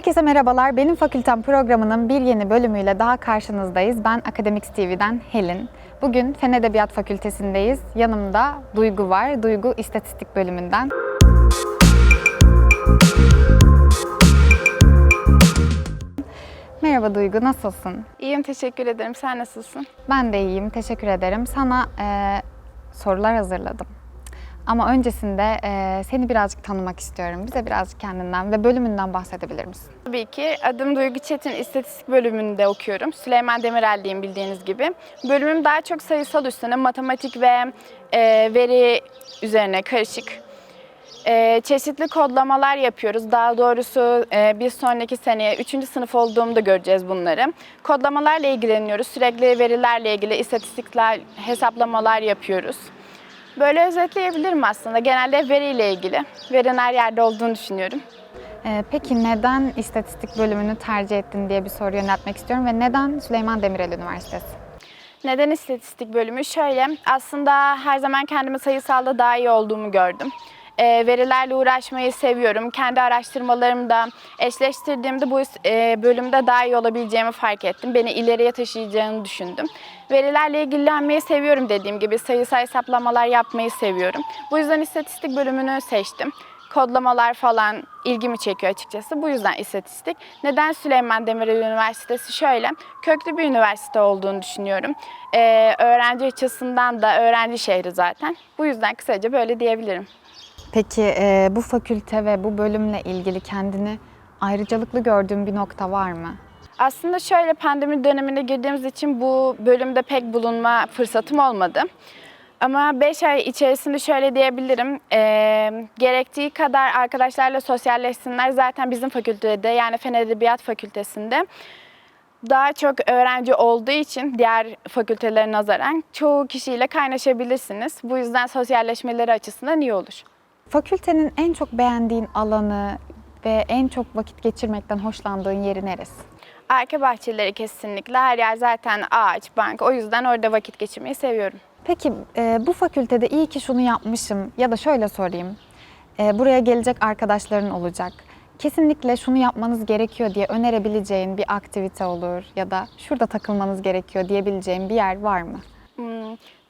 Herkese merhabalar. Benim Fakültem programının bir yeni bölümüyle daha karşınızdayız. Ben Akademiks TV'den Helin. Bugün Fen Edebiyat Fakültesindeyiz. Yanımda Duygu var. Duygu İstatistik bölümünden. Merhaba Duygu, nasılsın? İyiyim, teşekkür ederim. Sen nasılsın? Ben de iyiyim, teşekkür ederim. Sana eee, sorular hazırladım. Ama öncesinde eee, seni birazcık tanımak istiyorum. Bize birazcık kendinden ve bölümünden bahsedebilir misin? Tabii ki. Adım Duygu Çetin, İstatistik bölümünde okuyorum. Süleyman Demirel'deyim bildiğiniz gibi. Bölümüm daha çok sayısal üstüne, matematik ve e, veri üzerine karışık. E, çeşitli kodlamalar yapıyoruz. Daha doğrusu e, bir sonraki seneye 3. sınıf olduğumda göreceğiz bunları. Kodlamalarla ilgileniyoruz. Sürekli verilerle ilgili istatistikler, hesaplamalar yapıyoruz. Böyle özetleyebilirim aslında. Genelde veriyle ilgili. Verinin her yerde olduğunu düşünüyorum. Eee, peki neden İstatistik bölümünü tercih ettin diye bir soru yöneltmek istiyorum ve neden Süleyman Demirel Üniversitesi? Neden istatistik bölümü? Şöyle, aslında her zaman kendimi sayısalda daha iyi olduğumu gördüm. Ee, verilerle uğraşmayı seviyorum. Kendi araştırmalarımda eşleştirdiğimde bu e, bölümde daha iyi olabileceğimi fark ettim. Beni ileriye taşıyacağını düşündüm. Verilerle ilgilenmeyi seviyorum dediğim gibi. Sayısal hesaplamalar yapmayı seviyorum. Bu yüzden istatistik bölümünü seçtim kodlamalar falan ilgimi çekiyor açıkçası. Bu yüzden istatistik. Neden Süleyman Demirel Üniversitesi? Şöyle, köklü bir üniversite olduğunu düşünüyorum. Ee, öğrenci açısından da öğrenci şehri zaten. Bu yüzden kısaca böyle diyebilirim. Peki eee, bu fakülte ve bu bölümle ilgili kendini ayrıcalıklı gördüğün bir nokta var mı? Aslında şöyle pandemi dönemine girdiğimiz için bu bölümde pek bulunma fırsatım olmadı. Ama 5 ay içerisinde şöyle diyebilirim, eee, gerektiği kadar arkadaşlarla sosyalleşsinler. Zaten bizim fakültede yani Fen Edebiyat Fakültesinde daha çok öğrenci olduğu için diğer fakültelere nazaran çoğu kişiyle kaynaşabilirsiniz. Bu yüzden sosyalleşmeleri açısından iyi olur. Fakültenin en çok beğendiğin alanı ve en çok vakit geçirmekten hoşlandığın yeri neresi? Arka bahçeleri kesinlikle her yer zaten ağaç, bank. O yüzden orada vakit geçirmeyi seviyorum. Peki e, bu fakültede iyi ki şunu yapmışım ya da şöyle sorayım. E, buraya gelecek arkadaşların olacak. Kesinlikle şunu yapmanız gerekiyor diye önerebileceğin bir aktivite olur ya da şurada takılmanız gerekiyor diyebileceğin bir yer var mı?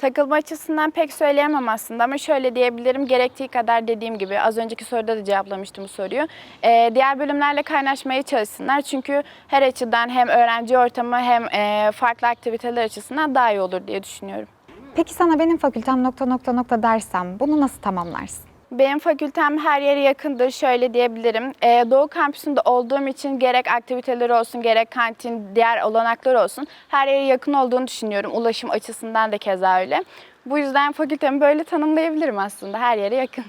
Takılma açısından pek söyleyemem aslında ama şöyle diyebilirim gerektiği kadar dediğim gibi az önceki soruda da cevaplamıştım bu soruyu. Ee, diğer bölümlerle kaynaşmaya çalışsınlar çünkü her açıdan hem öğrenci ortamı hem e, farklı aktiviteler açısından daha iyi olur diye düşünüyorum. Peki sana benim fakültem nokta nokta nokta dersem bunu nasıl tamamlarsın? Benim fakültem her yere yakındır şöyle diyebilirim. Ee, Doğu kampüsünde olduğum için gerek aktiviteleri olsun gerek kantin diğer olanaklar olsun her yere yakın olduğunu düşünüyorum. Ulaşım açısından da keza öyle. Bu yüzden fakültemi böyle tanımlayabilirim aslında her yere yakın.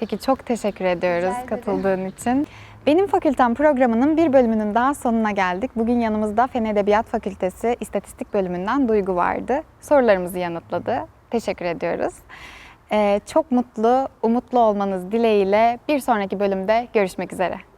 Peki çok teşekkür ediyoruz katıldığın için. Benim Fakültem programının bir bölümünün daha sonuna geldik. Bugün yanımızda Fen Edebiyat Fakültesi İstatistik bölümünden Duygu vardı. Sorularımızı yanıtladı. Teşekkür ediyoruz. Ee, çok mutlu, umutlu olmanız dileğiyle bir sonraki bölümde görüşmek üzere.